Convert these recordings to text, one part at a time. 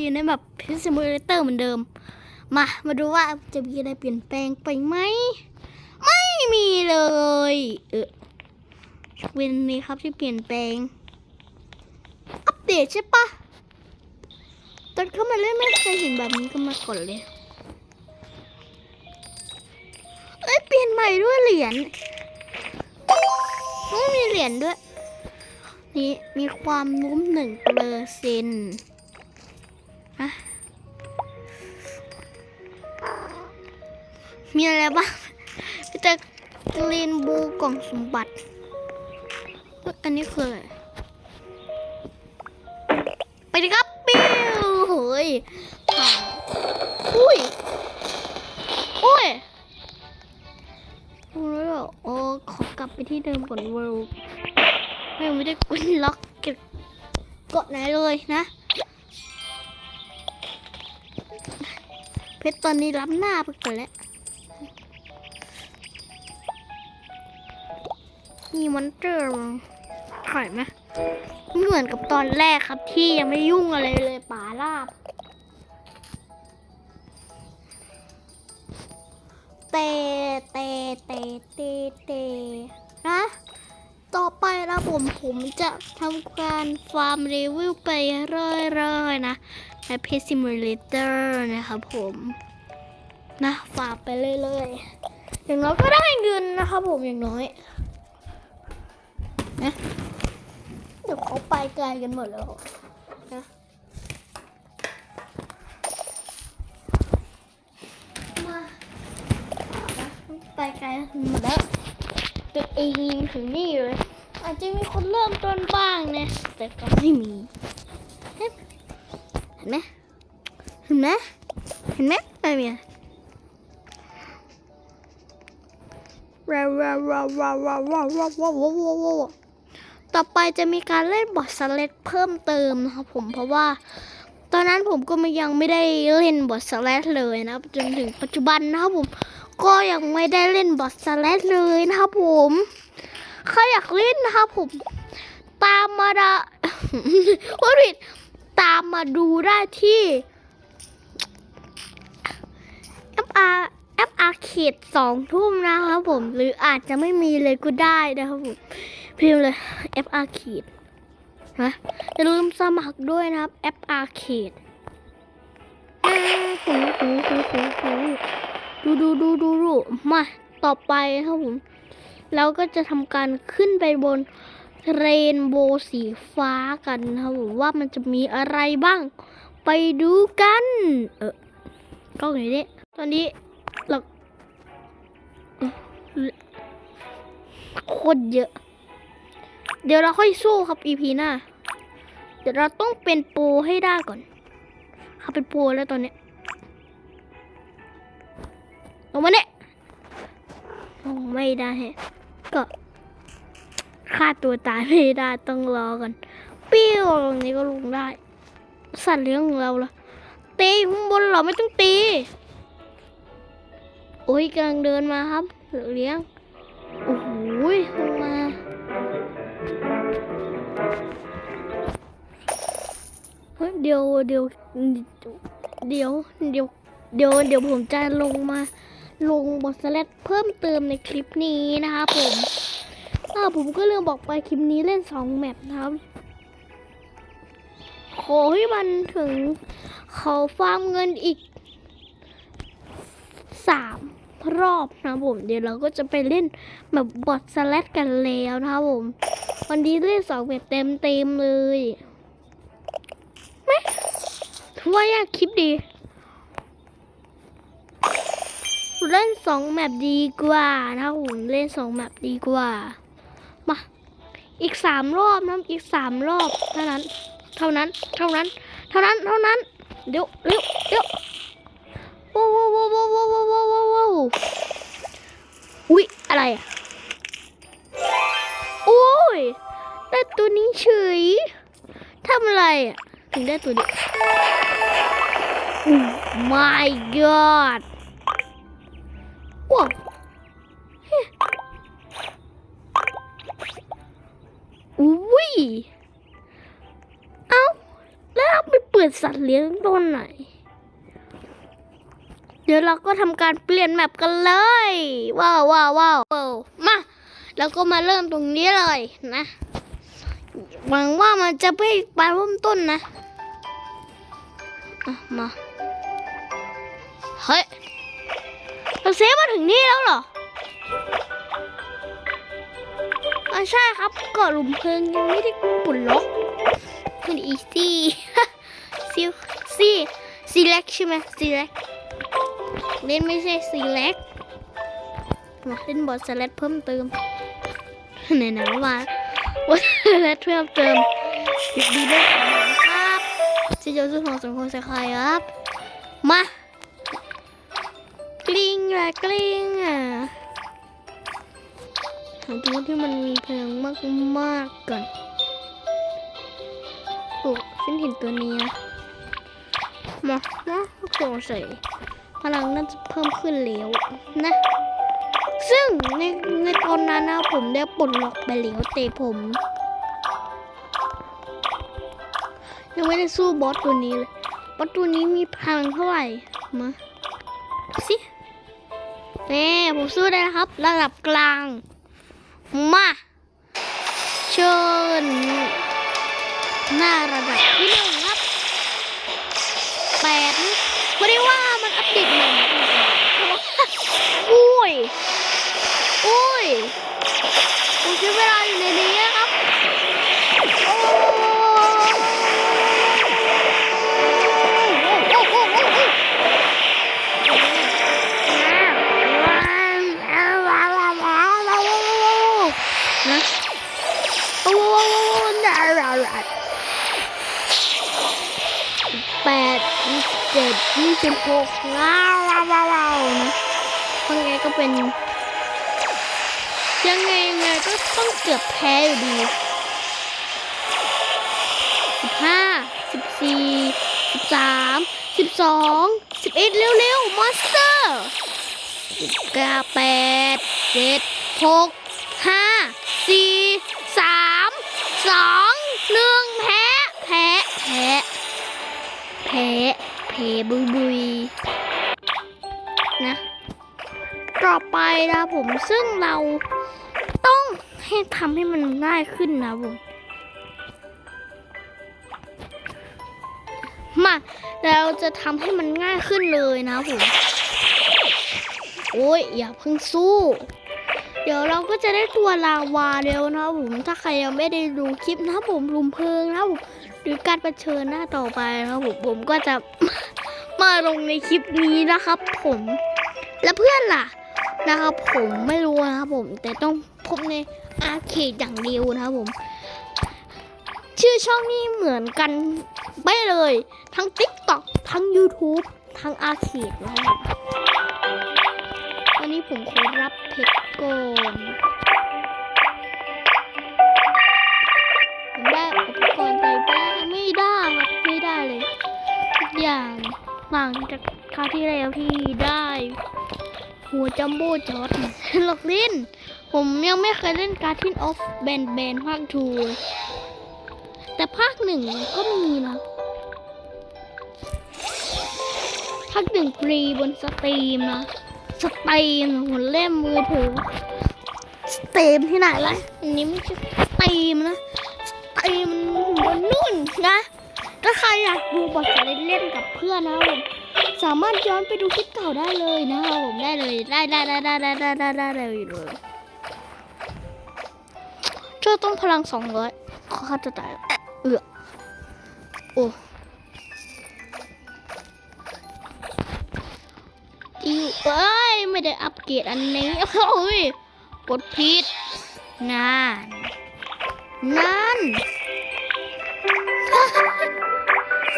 อยู่ในแบบพิซซิมูเลเตอร์เหมือนเดิม มา มาดูว่าจะมีอะไรเปลี่ยนแปลงไปไหม ไม่มีเลย เออเวนนี้ครับที่เปลี่ยนแปลง อัปเดตใช่ปะตอนเข้ามาเล่นไม่เคยเห็นแบบนี้ก็มาก่อนเลย เอ้ยเปลี่ยนใหม่ด้วยเหรียญไม่มีเหรียญด้วย นี่มีความนุ่มหนึ่งเปอร์เซ็นต์ะ มีอะไรบ้างมีแต่กรีนบูกล่องสมบัติอันนี้คืออะไร ไปดิครับ ปิ้วเฮ้ยอุ้ย อุ้ยรู้แล้วเหโอ้ขอกลับไปที่เดิมก่อนเวิลด์ไม่ไม่ได้กุนล็อกเก็บเกาะไหนเลยนะ เพชรตอนนี้ล้ำหน้าไปก่อนแล้วมีมอนเตอร์มั้งถ่ายไหมไม่เหมือนกับตอนแรกครับที่ยังไม่ยุ่งอะไรเลยป่าลาบ เตเตเตเตเตนะ ต่อไปนะผมผมจะทำการฟาร์มเรวิวไปเรื่อยๆนะ ในเพจซิมูเลเตอร์นะครับผมนะฟาร์มไปเรื่อยๆ อย่างน้อยก็ได้เงินนะครับผมอย่างน้อยนะเดี๋ยวเขาไปไกลกันหมดแล้วนะมาไปไกลหมดแล้วตัวเองถึงนี่เลย อาจจะมีคนเริ่มต้นบ้างนะ แต่ก็ไม่มี นไหมเห็นไหมเห็นไหมไม่มีอะว้าวว้าวว้าวว้าวว้าวว้าวว้าวว้าวว้าวว้าวต่อไปจะมีการเล่นบอสเลดเพิ่มเติมนะครับผมเพราะว่า ตอนนั้นผมก็ยังไม่ได้เล่นบอสเลดเลยนะครับจนถึงปัจจุบันนะครับผมก็ยังไม่ได้เล่นบอสเลดเลยนะครับผมใครอยากเล่นนะครับผม ตามมาดาพูดผิด ตามมาดูได้ที่ FR FR เขตสองทุ่มนะครับผม หรืออาจจะไม่มีเลยก็ได้นะครับผมพิมพ์เลย FR เขตนะอย่าลืมสมัครด้วยนะครับ FR เขตดูดูดูดูดูมาต่อไปนะครับผมแล้วก็จะทำการขึ้นไปบน เรนโบว์สีฟ้ากันนะครับว่ามันจะมีอะไรบ้าง ไปดูกัน เออกล้องไหนเนี่ตอนนี้เราโคตรเยอะ เดี๋ยวเราค่อยสู้ครับ EP หน้า เดี๋ยวเราต้องเป็นโปรให้ได้ก่อนเขาเป็นโปรแล้วตอนนี้ลงมาเนี่ยลงไม่ได้ก็ ฆ่าตัวตายไม่ได้ต้องรอกันปิ้วตรงนี้ก็ลงได้ สัตว์เลี้ยงของเราละตีข้างบนเราไม่ต้องตี โอ้ยกำลังเดินมาครับเลี้ยงโอ้โหลงมาเฮ้ยเดี๋ยวเดี๋ยวเดี๋ยวเดี๋ยวเดี๋ยวเดี๋ยวผมจะลงมาลงบทสแลดเพิ่มเติมในคลิปนี้นะครับผม อ่าผมก็ลืมบอกไปคลิปนี้เล่นสองแมปนะครับขอให้มันถึงเขาฟาร์มเงินอีกสามรอบนะผม เดี๋ยวเราก็จะไปเล่นแบบบอทสแลดกันแล้วนะครับผม วันนี้เล่นสองแบบเต็มเต็มเลยไหมว่าอยากคลิปดี เล่นสองแมปดีกว่านะผมเล่นสองแมปดีกว่า อีกสามรอบนะอีกสามรอบเท่านั้น เท่านั้น เท่านั้น เท่านั้น เท่านั้น เดี๋ยวเดี๋ยวเดี๋ยวว้าวว้าวว้าวว้าวว้าวว้าวว้าวอุ๊ยอะไรอะโอ้ยได้ตัวนี้เฉยทำอะไรอะถึงได้ตัวนี้ Oh my god สัตว์เลี้ยงตัวไหน เดี๋ยวเราก็ทำการเปลี่ยนแมปกันเลย ว้าวว้าวว้าวว้าวมาแล้วก็มาเริ่มตรงนี้เลยนะหวังว่ามันจะไม่ไปเริ่มต้นนะอะมาเฮ้ยเราเซฟมาถึงนี่แล้วเหรออ่าใช่ครับกาะหลุมเพลิงยังไม่ได้ปลดล็อกมันอีซี่ ซิซี่ซีเล็กใช่ไหมซีเล็กเล่นไม่ใช่ซีเล็กมาเล่นบอสสแลตเพิ่มเติมไหนๆว่าบอสสแลตเพิ่มเติมหยุดดีด้วยครับซีโจสุดของสังคมสกายครับ มากลิ้งอะกลิ้งอะหาตัวที่มันมีพลังมากมากๆก่อนโอ้ฉันเห็นตัวนี้นะ มานะโกใส่พลังน่าจะเพิ่มขึ้นแล้วนะ ซึ่งในในตอนนั้นนะผมได้ปลดล็อกไปแล้วแต่ผมยังไม่ได้สู้บอสตัวนี้เลยบอสตัวนี้มีพลังเท่าไหร่ มาสินี่ผมสู้ได้แล้วครับ ระดับกลาง มาเชิญหน้าระดับที่หนึ่ง สิบหกว้าวว้าวว้าวว้านะยังไงก็เป็น ยังไงยังไงก็ต้องเกือบแพ้อยู่ดีสิบห้าสิบสี่สิบสามสิบสองสิบเอ็ดเร็วๆมอนสเตอร์สิบเก้าแปดเจ็ดหกห้าสี่สามสองหนึ่งแพแพ้แพ้แพ้แพ้ บุยบุยนะต่อไปนะผมซึ่งเราต้องให้ทำให้มันง่ายขึ้นนะผมมาเราจะทำให้มันง่ายขึ้นเลยนะผมโอ้ยอย่าเพิ่งสู้ เดี๋ยวเราก็จะได้ตัวลาวาเร็วนะผมถ้าใครยังไม่ได้ดูคลิปนะผมลุมเพลิงนะผมหรือการประเชิญหน้าต่อไปนะผมผมก็จะ มาลงในคลิปนี้นะครับ ผมและเพื่อนล่ะนะครับผมไม่รู้นะครับผม แต่ต้องพบในอาร์เคดอย่างเดียวนะครับผม ชื่อช่องนี้เหมือนกันไม่เลย ทั้ง TikTok ทั้ง YouTube ทั้งอาร์เคดนะครับวันนี้ผมขอรับเพชรก่อน ต่างจากคราวที่แล้วที่ได้ หัวจัมโบ้จอร์ดหลอกเล่น ผมยังไม่เคยเล่นการ์ทินออฟแบนแบนภาคทูแต่ภาคหนึ่งก็มีนะภาคหนึ่งฟรีบนสตรีมนะ สตรีมหัวเล่มมือถือสตรีมที่ไหนล่ะอันนี้ไม่ใช่สตรีมนะสตรีมบนนู่นนะ ถ้าใครอยากดูบทจะเล่นเล่นกับเพื่อนนะผมสามารถย้อนไปดูคลิปเก่าได้เลยนะครับผมได้เลยได้ได้ได้ได้ได้ได้ได้ได้เลยเลยเจ้าต้องพลังสองร้อยเขาจะตายเอือโอ้อิวเอ้ยไม่ได้อัปเกรดอันนี้โอ้ยกดผิดนานนั่น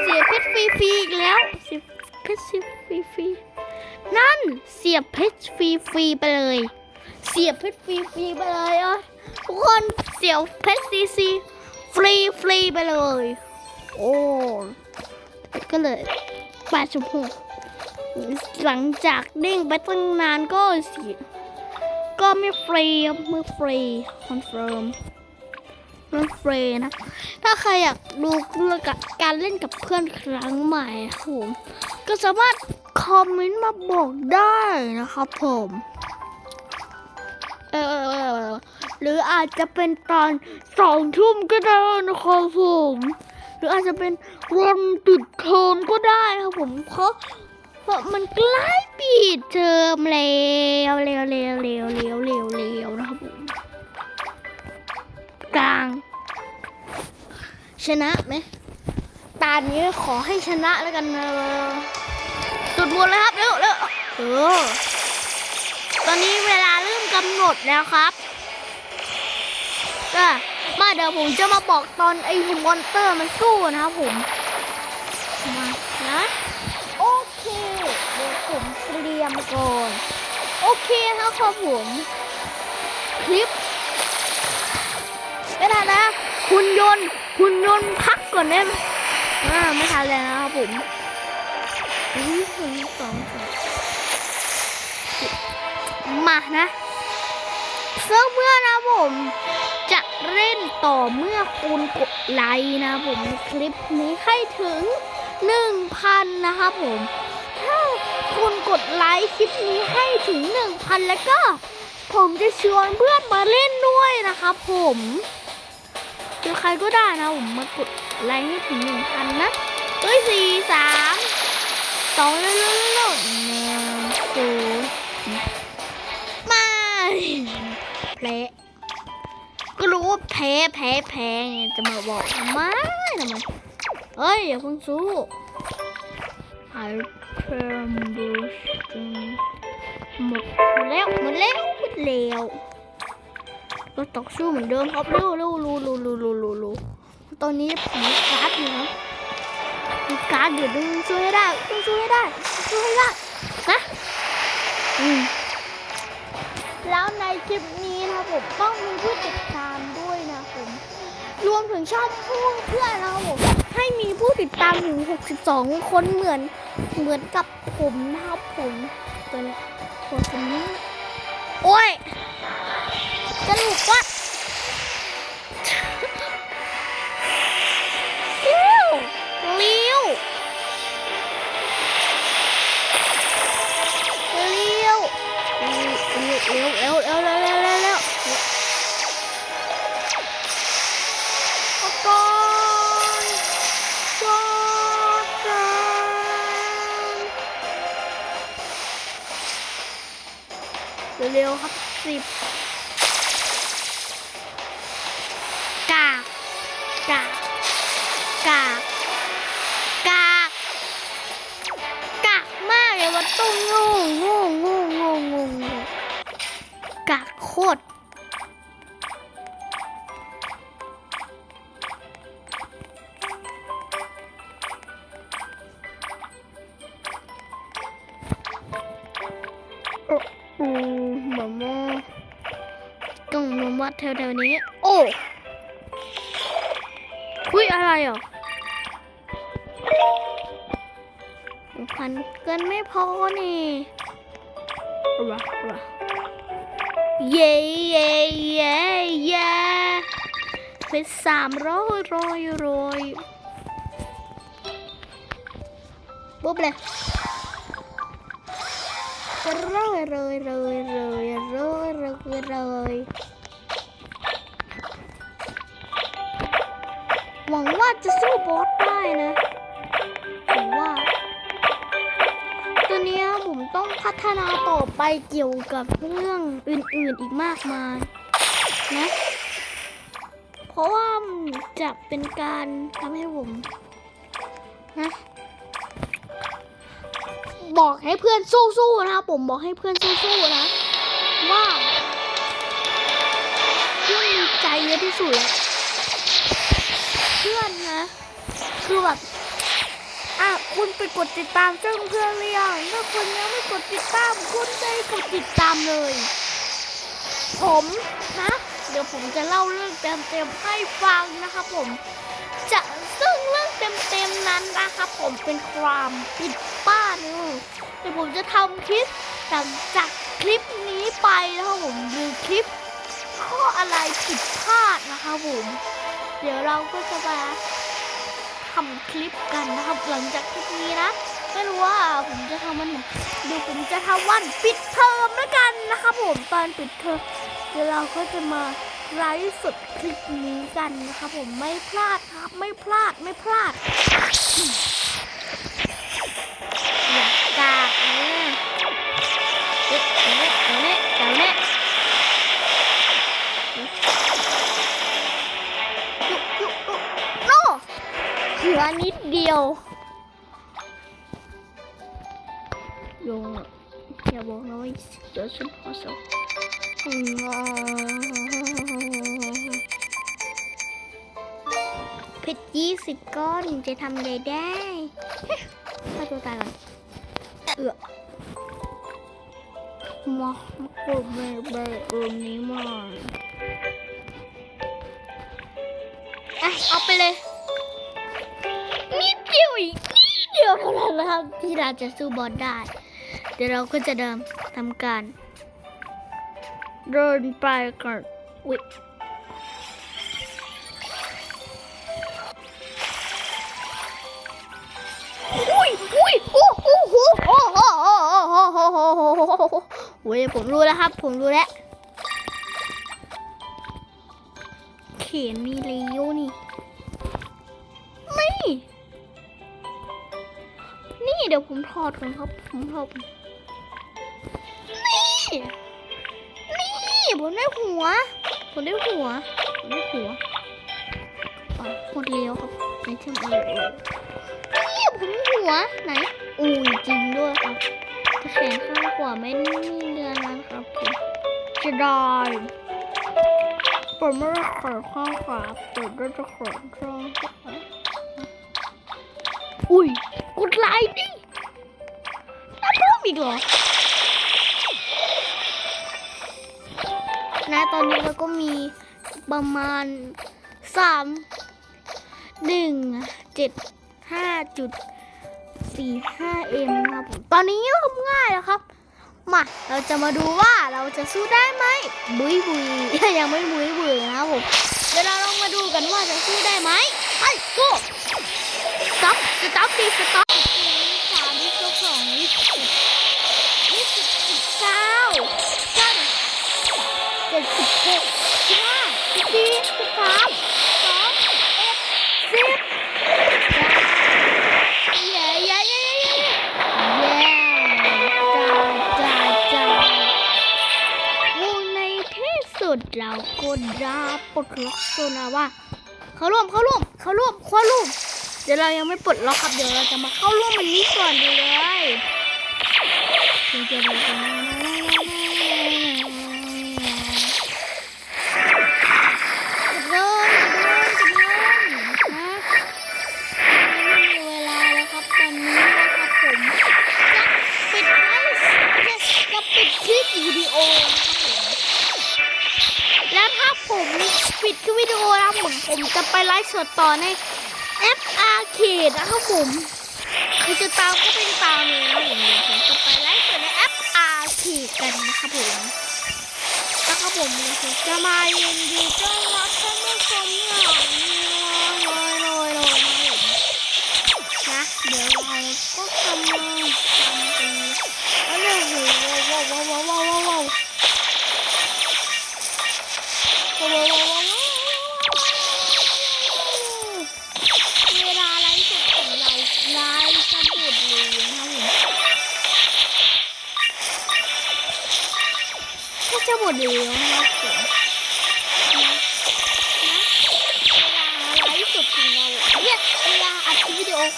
เสียเพชรฟรีๆอีกแล้วเสียเพชรฟรีๆนั่นเสียเพชรฟรีๆไปเลย เสียเพชรฟรีๆไปเลยอะทุกคนเสียเพชรซีซีฟรีฟรีไปเลย โอ้ก็เลยแปดสิบหกหลังจากเด้งไปตั้งนานก็เสียก็ไม่ฟรีไม่ฟรีคอนเฟิร์ม เรื่องเฟรนะ ถ้าใครอยากดูเรื่องกับการเล่นกับเพื่อนครั้งใหม่ครับผมก็สามารถคอมเมนต์มาบอกได้นะครับผมเออหรืออาจจะเป็นตอนสองทุ่มก็ได้นะครับผมหรืออาจจะเป็นวันปิดเทอมก็ได้ครับผมเพราะเพราะมันใกล้ปิดเทอมแล้วเร็วเร็วเร็วเร็วเร็ว ชนะไหมตานี้ขอให้ชนะแล้วกันนะสุดหมดเลยครับเร็วเร็วเออตอนนี้เวลาเริ่มกำหนดแล้วครับก็มาเดี๋ยวผมจะมาบอกตอนไอ้มอนเตอร์มันสู้นะครับผมมานะโอเคเดี๋ยวผมเตรียมก่อนโอเคนะครับผมคลิปไม่ทันนะคุณยนต์ คุณยนต์พักก่อนได้ไหมอ่าไม่ทันแล้วนะครับผมอุ้ยหนึ่งสองสามมานะซึ่งเมื่อนะผมจะเล่นต่อเมื่อคุณกดไลค์นะผมคลิปนี้ให้ถึง 1,000 นะครับผม ถ้าคุณกดไลค์คลิปนี้ให้ถึง 1,000 แล้วก็ ผมจะชวนเพื่อนมาเล่นด้วยนะครับผม หรือใครก็ได้นะผมมากดไลค์ให้ถึง1,000นะเฮ้ยสี่สามสองเร็วๆหนึ่งศูนย์มาแพ้ก็รู้ว่าแพ้แพ้แพ้ไงจะมาบอกทำไมทำไมเฮ้ยอย่าเพิ่งสู้ I p r o m o t i o n หมดแล้วหมดแล้วหมดแล้ว ก็ตอกสู้เหมือนเดิมครับร็วเร็วรูรูรูรูรูรูตอนนี้ผมมีการ์ดอยู่นะมีการ์ดอยู่ดึงสู้ให้ได้ต้องสู้ให้ได้สู้ให้ได้นะอืมแล้วในคลิปนี้นะผมต้องมีผู้ติดตามด้วยนะผมรวมถึงช่องเพื่อนเพื่อนนะครับผมให้มีผู้ติดตามถึง 62 คนเหมือนเหมือนกับผมนะครับผมตัวเนี้ยตัวคน กากกากกากมากเลยว่าตุ้งงูงูงูงูงูงูกากโคตรอืมหมาม่าต้องนมวัดแถวๆนี้ โอ้คุยอะไรอะ พันเกินไม่พอนี่วะวะเย้เย้เย้เย้เป็นสามร้อยร้อยร้อยปุ๊บเลยเลยเลยเลยเลยเลยเลยเลยหวังว่าจะสู้บอสได้นะ ต้องพัฒนาต่อไปเกี่ยวกับเรื่องอื่นๆอีกมากมายนะ เพราะว่าจะเป็นการทำให้ผมนะบอกให้เพื่อนสู้ๆนะครับผมบอกให้เพื่อนสู้ๆนะว่าเพื่อนมีใจเยอะที่สุดเพื่อนนะ คือแบบ อะคุณไปกดติดตามช่องเพื่อนหรียังถ้าคุณยังไม่กดติดตามคุณได้กดติดตามเลย ผมนะเดี๋ยวผมจะเล่าเรื่องเต็มๆให้ฟังนะครับผม จะซึ่งเรื่องเต็มๆนั้นนะครับผมเป็นความผิดป้านึงเดี๋ยวผมจะทำคลิปหลังจากคลิปนี้ไปนะครับผมดูคลิปข้ออะไรผิดพลาดนะคะผม เดี๋ยวเราก็จะมา ทำคลิปกันนะครับ หลังจากคลิปนี้นะไม่รู้ว่าผมจะทำมันไหนเดี๋ยวผมจะทำวันปิดเทอมแล้วกันนะครับผมตอนปิดเทอมเดี๋ยวเราก็จะมาไลฟ์สดคลิปนี้กันนะครับผมไม่พลาดครับ ไม่พลาดไม่พลาดอยากกา ลือนิดเดียวโลงอะอย่าบอกนะว่าเดี๋วฉันพอสอบเพชรยี่สิบก้อนจะทำอะไรได้ฆ่าตัวตายก่อนเอือมอกกดเบเบเอมนี้มาเอาไปเลย นะครับที่เราจะสู้บอสได้ เดี๋ยวเราก็จะเดิมทำการเดินไปก่อนอุ้ยอุ้ยอุ้ยโอ้โหโอ้โหโอ้โหโอ้โหโอ้โหโอ้ยผมรู้แล้วครับ ผมรู้แล้ว เขียนมีเลี้ยวนี่ เดี๋ยวผมทอดกันครับ ผมทอดนี่ นี่ผมได้หัว ผมได้หัวได้หัวหมดเลี้ยวครับไในเชื่อมอะไรเลยนี่ผมหัวไหนอุ้ยจริงด้วยครับแข็งข้างขวาไม่มีเนื้อนั้นครับผมจะดอยผมไม่ได้ขอข้างขวาเปิดด้วจะขอข้างขวาอุ้ยกดไลค์ดิ อีกเหรอ นะตอนนี้เราก็มีประมาณสามหนึ่งเจ็ดห้าจุดสี่ห้าเอ็มครับผมตอนนี้ทำง่ายแล้วครับ มา เราจะมาดูว่าเราจะสู้ได้ไหมบุยบุยยังไม่บุยบุยนะครับผมเดี๋ยวเราลองมาดูกันว่าจะสู้ได้ไหมไปกูสต็อปสต็อปดีสต็อป สองยี่สิบยี่สิบสิบเก้าเก้าเจ็ดสิบหกสิบห้าสิบสี่สิบสามสองเอ็ดสิบเย้เย้เย้เย้เย้จ้าจ้าจ้าวงในที่สุดเราก็ได้ปลดล็อกโซนาว่า เขาร่วมเขาร่วมเขาร่วมคว้าร่วม เดี๋ยวเรายังไม่ปลดล็อกครับเดี๋ยวเราจะมาเข้าร่วมมันนี้ก่อนดีเลยจริงๆเลยปิดคลิปวิดีโอแล้วผมผมจะไปไลฟ์สดต่อใน ขีดนะครับผมคือจะตามก็เป็นตามเลยนะผมเดี๋ยวผมจะไปไลฟ์สดในแอปอาขีดกันนะครับผมนะครับผมผมจะมาเรียนดูเจ้า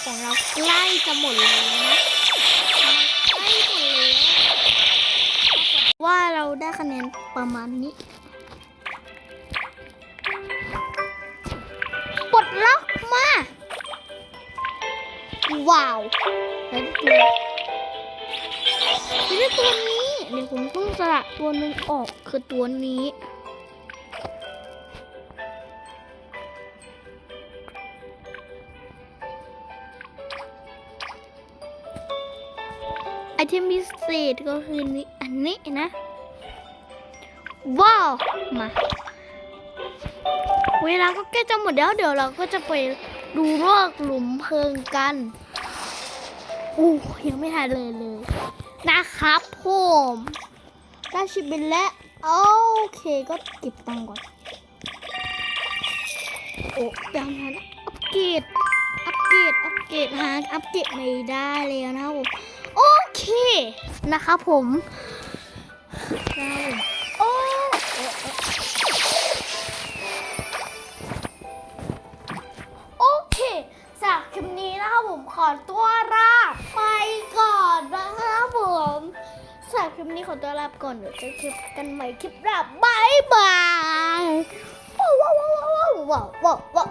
ของเราใกล้จะหมดแล้วนะใกล้หมดแล้วว่าเราได้คะแนนประมาณนี้ปลดล็อกมา ว้าวแล้วตัวนี่ตัวนี้เดี๋ยวผมต้องสละตัวหนึ่งออกคือตัวนี้ เศษก็คือนี่อันนี้นะ ว้าว มา เวลาก็ใกล้จะหมดแล้วเดี๋ยวเราก็จะไปดูโรคหลุมเพลิงกันอู้ยังไม่ทันเลยเลย นะครับผมได้ชิปบินแล้วโอเคก็เก็บตังก่อน โอ้ยังไงนะอัปเกรดอัปเกรดอัปเกรดหาอัปเกรดไม่ได้แล้วนะผม เคนะครับผมโอ้โอเคจากคลิปนี้นะครับผมขอตัวลาไปก่อนนะครับผมสำหรับคลิปนี้ขอตัวลาไปก่อนเดี๋ยวจะคลิปกันใหม่คลิปหน้าบายบายว้าวว้าวว้าวว้าวว้าว